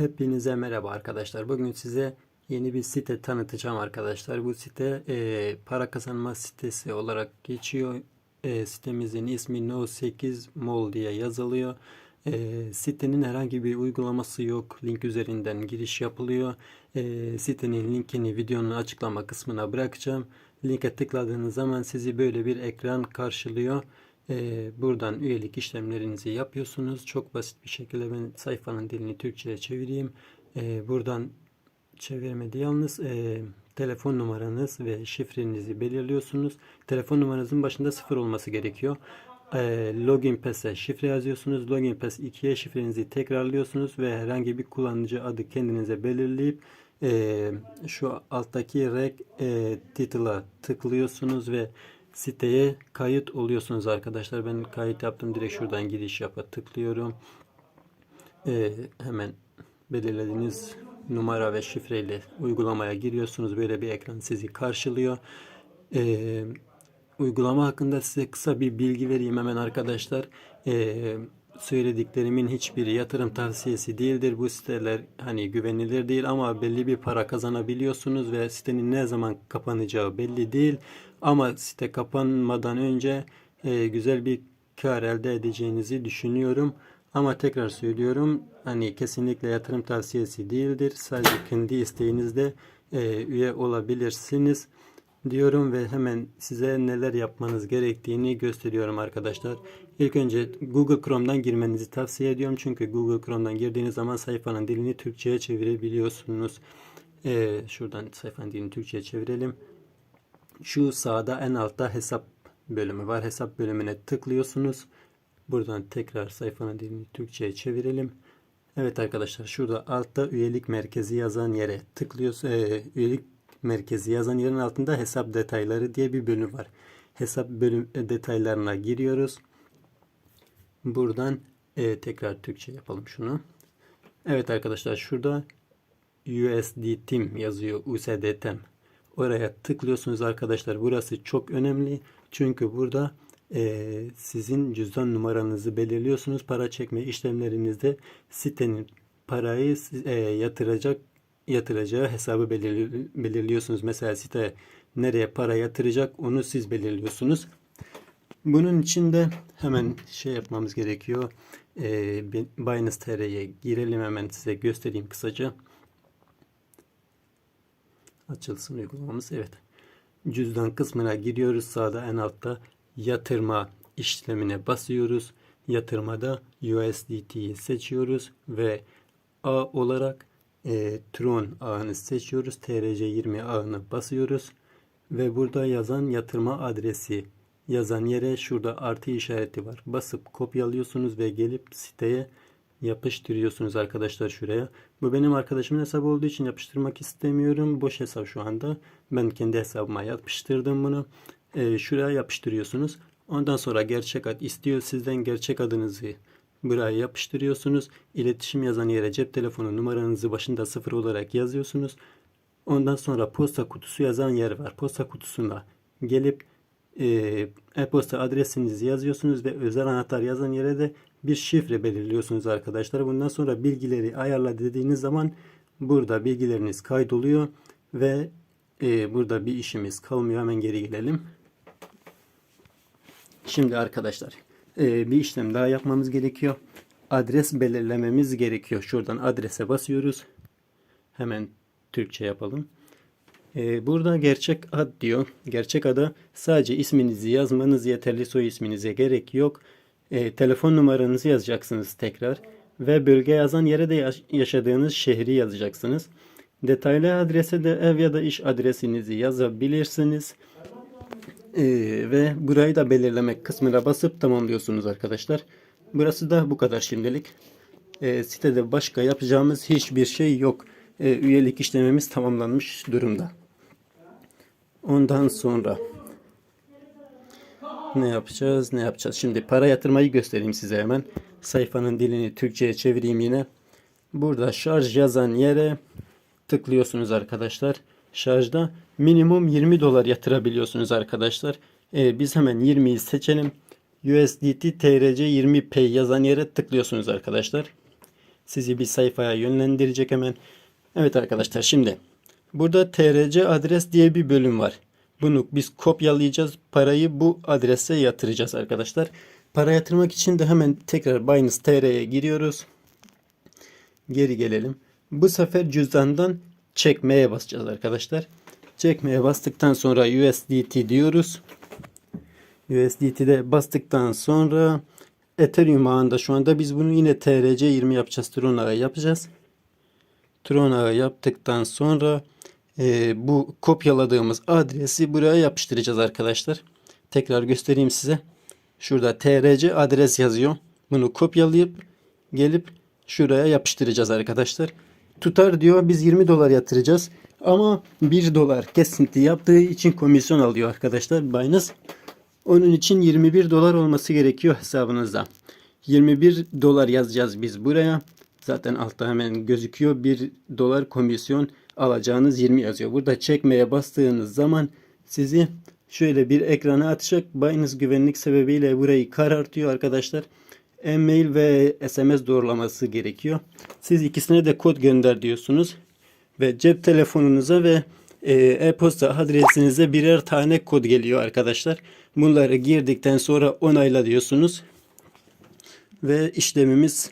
Hepinize merhaba arkadaşlar. Bugün size yeni bir site tanıtacağım arkadaşlar. Bu site e, para kazanma sitesi olarak geçiyor. E, sitemizin ismi No8 Mall diye yazılıyor. E, sitenin herhangi bir uygulaması yok. Link üzerinden giriş yapılıyor. E, sitenin linkini videonun açıklama kısmına bırakacağım. Linke tıkladığınız zaman sizi böyle bir ekran karşılıyor. Ee, buradan üyelik işlemlerinizi yapıyorsunuz. Çok basit bir şekilde ben sayfanın dilini Türkçe'ye çevireyim. Ee, buradan çevirmedi yalnız e, telefon numaranız ve şifrenizi belirliyorsunuz. Telefon numaranızın başında sıfır olması gerekiyor. Ee, login pass'e şifre yazıyorsunuz. Login pass 2'ye şifrenizi tekrarlıyorsunuz ve herhangi bir kullanıcı adı kendinize belirleyip e, şu alttaki reg e, title'a tıklıyorsunuz ve siteye kayıt oluyorsunuz arkadaşlar. Ben kayıt yaptım. Direkt şuradan giriş yapa tıklıyorum. Ee, hemen belirlediğiniz numara ve şifreyle uygulamaya giriyorsunuz. Böyle bir ekran sizi karşılıyor. Ee, uygulama hakkında size kısa bir bilgi vereyim hemen arkadaşlar. Ee, söylediklerimin hiçbiri yatırım tavsiyesi değildir. Bu siteler hani güvenilir değil ama belli bir para kazanabiliyorsunuz ve sitenin ne zaman kapanacağı belli değil. Ama site kapanmadan önce e, güzel bir kar elde edeceğinizi düşünüyorum. Ama tekrar söylüyorum hani kesinlikle yatırım tavsiyesi değildir. Sadece kendi isteğinizde e, üye olabilirsiniz diyorum ve hemen size neler yapmanız gerektiğini gösteriyorum arkadaşlar. İlk önce Google Chrome'dan girmenizi tavsiye ediyorum. Çünkü Google Chrome'dan girdiğiniz zaman sayfanın dilini Türkçe'ye çevirebiliyorsunuz. Ee, şuradan sayfanın dilini Türkçe'ye çevirelim. Şu sağda en altta hesap bölümü var. Hesap bölümüne tıklıyorsunuz. Buradan tekrar sayfanın dilini Türkçe'ye çevirelim. Evet arkadaşlar şurada altta üyelik merkezi yazan yere tıklıyorsunuz. Ee, üyelik merkezi yazan yerin altında hesap detayları diye bir bölüm var. Hesap bölüm e, detaylarına giriyoruz. Buradan e, tekrar Türkçe yapalım şunu. Evet arkadaşlar şurada USDT'm yazıyor. USDT'm. Oraya tıklıyorsunuz arkadaşlar. Burası çok önemli. Çünkü burada e, sizin cüzdan numaranızı belirliyorsunuz. Para çekme işlemlerinizde sitenin parayı e, yatıracak yatıracağı hesabı belirli, belirliyorsunuz. Mesela site nereye para yatıracak onu siz belirliyorsunuz. Bunun için de hemen şey yapmamız gerekiyor. Ee, Binance TR'ye girelim hemen size göstereyim kısaca. Açılsın uygulamamız. Evet. Cüzdan kısmına giriyoruz. Sağda en altta yatırma işlemine basıyoruz. Yatırmada USDT'yi seçiyoruz ve A olarak e, Tron ağını seçiyoruz. TRC20 ağını basıyoruz. Ve burada yazan yatırma adresi yazan yere şurada artı işareti var. Basıp kopyalıyorsunuz ve gelip siteye yapıştırıyorsunuz arkadaşlar şuraya. Bu benim arkadaşımın hesabı olduğu için yapıştırmak istemiyorum. Boş hesap şu anda. Ben kendi hesabıma yapıştırdım bunu. E, şuraya yapıştırıyorsunuz. Ondan sonra gerçek ad istiyor. Sizden gerçek adınızı buraya yapıştırıyorsunuz. İletişim yazan yere cep telefonu numaranızı başında sıfır olarak yazıyorsunuz. Ondan sonra posta kutusu yazan yer var. Posta kutusuna gelip e, e-posta adresinizi yazıyorsunuz ve özel anahtar yazan yere de bir şifre belirliyorsunuz arkadaşlar. Bundan sonra bilgileri ayarla dediğiniz zaman burada bilgileriniz kaydoluyor ve e, burada bir işimiz kalmıyor. Hemen geri gelelim. Şimdi arkadaşlar e, bir işlem daha yapmamız gerekiyor. Adres belirlememiz gerekiyor. Şuradan adrese basıyoruz. Hemen Türkçe yapalım. E, burada gerçek ad diyor. Gerçek ada sadece isminizi yazmanız yeterli. Soy isminize gerek yok. E, telefon numaranızı yazacaksınız tekrar. Ve bölge yazan yere de yaşadığınız şehri yazacaksınız. Detaylı adrese de ev ya da iş adresinizi yazabilirsiniz. Ee, ve burayı da belirlemek kısmına basıp tamamlıyorsunuz arkadaşlar. Burası da bu kadar şimdilik. Ee, sitede başka yapacağımız hiçbir şey yok. Ee, üyelik işlememiz tamamlanmış durumda. Ondan sonra ne yapacağız? Ne yapacağız? Şimdi para yatırmayı göstereyim size hemen. Sayfanın dilini Türkçe'ye çevireyim yine. Burada şarj yazan yere tıklıyorsunuz arkadaşlar. Şarjda minimum 20 dolar yatırabiliyorsunuz arkadaşlar. Ee, biz hemen 20'yi seçelim. USDT TRC 20 Pay yazan yere tıklıyorsunuz arkadaşlar. sizi bir sayfaya yönlendirecek hemen. Evet arkadaşlar şimdi burada TRC adres diye bir bölüm var. Bunu biz kopyalayacağız. Parayı bu adrese yatıracağız arkadaşlar. Para yatırmak için de hemen tekrar Binance TR'ye giriyoruz. Geri gelelim. Bu sefer cüzdandan çekmeye basacağız arkadaşlar. Çekmeye bastıktan sonra USDT diyoruz. USDT'de bastıktan sonra Ethereum ağında şu anda biz bunu yine TRC20 yapacağız. Tron ağı yapacağız. Tron ağı yaptıktan sonra e, bu kopyaladığımız adresi buraya yapıştıracağız arkadaşlar. Tekrar göstereyim size. Şurada TRC adres yazıyor. Bunu kopyalayıp gelip şuraya yapıştıracağız arkadaşlar. Tutar diyor biz 20 dolar yatıracağız. Ama 1 dolar kesinti yaptığı için komisyon alıyor arkadaşlar Binance. Onun için 21 dolar olması gerekiyor hesabınızda. 21 dolar yazacağız biz buraya. Zaten altta hemen gözüküyor. 1 dolar komisyon alacağınız 20 yazıyor. Burada çekmeye bastığınız zaman sizi şöyle bir ekrana atacak. Binance güvenlik sebebiyle burayı karartıyor arkadaşlar. E-mail ve SMS doğrulaması gerekiyor. Siz ikisine de kod gönder diyorsunuz. Ve cep telefonunuza ve e, e-posta adresinize birer tane kod geliyor arkadaşlar. Bunları girdikten sonra onayla diyorsunuz. Ve işlemimiz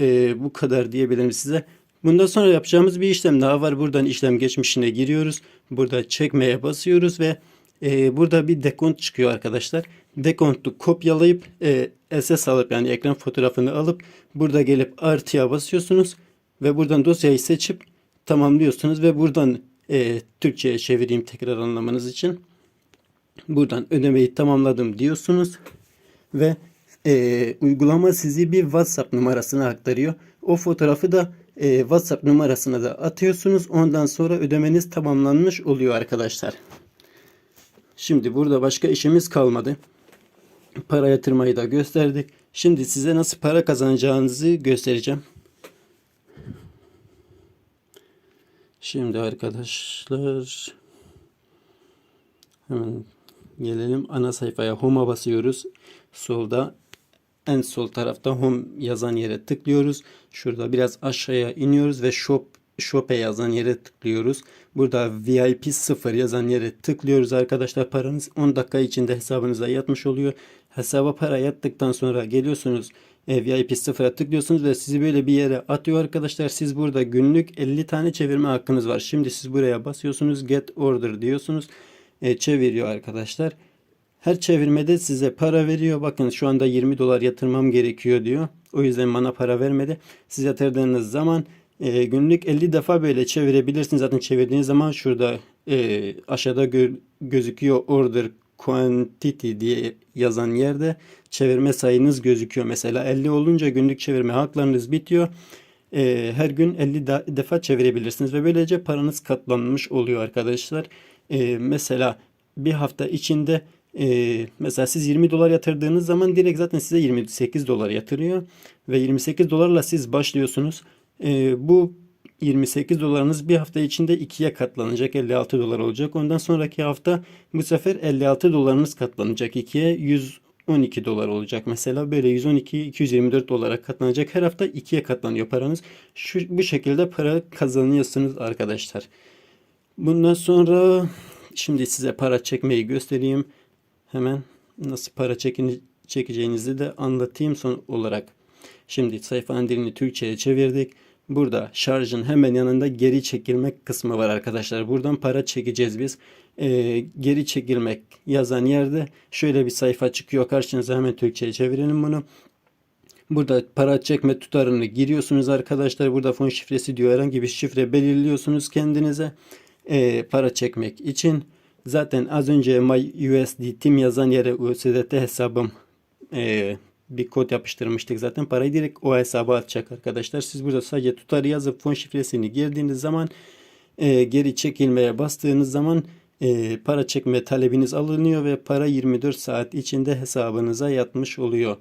e, bu kadar diyebilirim size. Bundan sonra yapacağımız bir işlem daha var. Buradan işlem geçmişine giriyoruz. Burada çekmeye basıyoruz ve e, burada bir dekont çıkıyor arkadaşlar. Dekontu kopyalayıp e, SS alıp yani ekran fotoğrafını alıp burada gelip artıya basıyorsunuz ve buradan dosyayı seçip tamamlıyorsunuz ve buradan e, Türkçe'ye çevireyim tekrar anlamanız için. Buradan ödemeyi tamamladım diyorsunuz ve e, uygulama sizi bir WhatsApp numarasına aktarıyor. O fotoğrafı da e, WhatsApp numarasına da atıyorsunuz. Ondan sonra ödemeniz tamamlanmış oluyor arkadaşlar. Şimdi burada başka işimiz kalmadı. Para yatırmayı da gösterdik. Şimdi size nasıl para kazanacağınızı göstereceğim. Şimdi arkadaşlar hemen gelelim ana sayfaya home'a basıyoruz. Solda en sol tarafta home yazan yere tıklıyoruz. Şurada biraz aşağıya iniyoruz ve shop shop'e yazan yere tıklıyoruz. Burada VIP 0 yazan yere tıklıyoruz arkadaşlar. Paranız 10 dakika içinde hesabınıza yatmış oluyor. Hesaba para yattıktan sonra geliyorsunuz e, VIP 0'a tıklıyorsunuz ve sizi böyle bir yere atıyor arkadaşlar. Siz burada günlük 50 tane çevirme hakkınız var. Şimdi siz buraya basıyorsunuz get order diyorsunuz. E, çeviriyor arkadaşlar. Her çevirmede size para veriyor. Bakın şu anda 20 dolar yatırmam gerekiyor diyor. O yüzden bana para vermedi. Siz yatırdığınız zaman e, günlük 50 defa böyle çevirebilirsiniz. Zaten çevirdiğiniz zaman şurada e, aşağıda gö gözüküyor order quantity diye yazan yerde çevirme sayınız gözüküyor. Mesela 50 olunca günlük çevirme haklarınız bitiyor. E, her gün 50 defa çevirebilirsiniz ve böylece paranız katlanmış oluyor arkadaşlar. E, mesela bir hafta içinde e, mesela siz 20 dolar yatırdığınız zaman direkt zaten size 28 dolar yatırıyor ve 28 dolarla siz başlıyorsunuz. E, bu 28 dolarınız bir hafta içinde ikiye katlanacak 56 dolar olacak. Ondan sonraki hafta bu sefer 56 dolarınız katlanacak ikiye 112 dolar olacak. Mesela böyle 112 224 dolara katlanacak. Her hafta ikiye katlanıyor paranız. Şu, bu şekilde para kazanıyorsunuz arkadaşlar. Bundan sonra şimdi size para çekmeyi göstereyim. Hemen nasıl para çekin, çekeceğinizi de anlatayım son olarak. Şimdi sayfanın dilini Türkçe'ye çevirdik. Burada şarjın hemen yanında geri çekilmek kısmı var arkadaşlar. Buradan para çekeceğiz biz. Ee, geri çekilmek yazan yerde şöyle bir sayfa çıkıyor karşınıza. Hemen Türkçe'ye çevirelim bunu. Burada para çekme tutarını giriyorsunuz arkadaşlar. Burada fon şifresi diyor. Herhangi bir şifre belirliyorsunuz kendinize. Ee, para çekmek için. Zaten az önce MyUSDT'm yazan yere USDT hesabım e, bir kod yapıştırmıştık zaten. Parayı direkt o hesaba atacak arkadaşlar. Siz burada sadece tutarı yazıp fon şifresini girdiğiniz zaman e, geri çekilmeye bastığınız zaman e, para çekme talebiniz alınıyor ve para 24 saat içinde hesabınıza yatmış oluyor.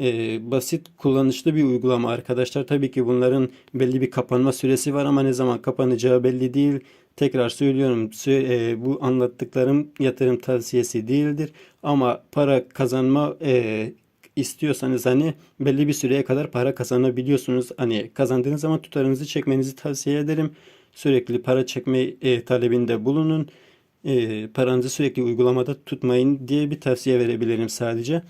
E, basit kullanışlı bir uygulama arkadaşlar. Tabii ki bunların belli bir kapanma süresi var ama ne zaman kapanacağı belli değil. Tekrar söylüyorum e, bu anlattıklarım yatırım tavsiyesi değildir. Ama para kazanma e, istiyorsanız hani belli bir süreye kadar para kazanabiliyorsunuz. Hani kazandığınız zaman tutarınızı çekmenizi tavsiye ederim. Sürekli para çekme e, talebinde bulunun. E, paranızı sürekli uygulamada tutmayın diye bir tavsiye verebilirim sadece.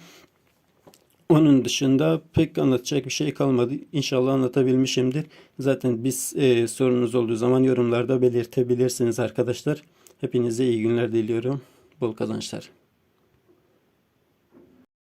Onun dışında pek anlatacak bir şey kalmadı. İnşallah anlatabilmişimdir. Zaten biz e, sorunuz olduğu zaman yorumlarda belirtebilirsiniz arkadaşlar. Hepinize iyi günler diliyorum. Bol kazançlar.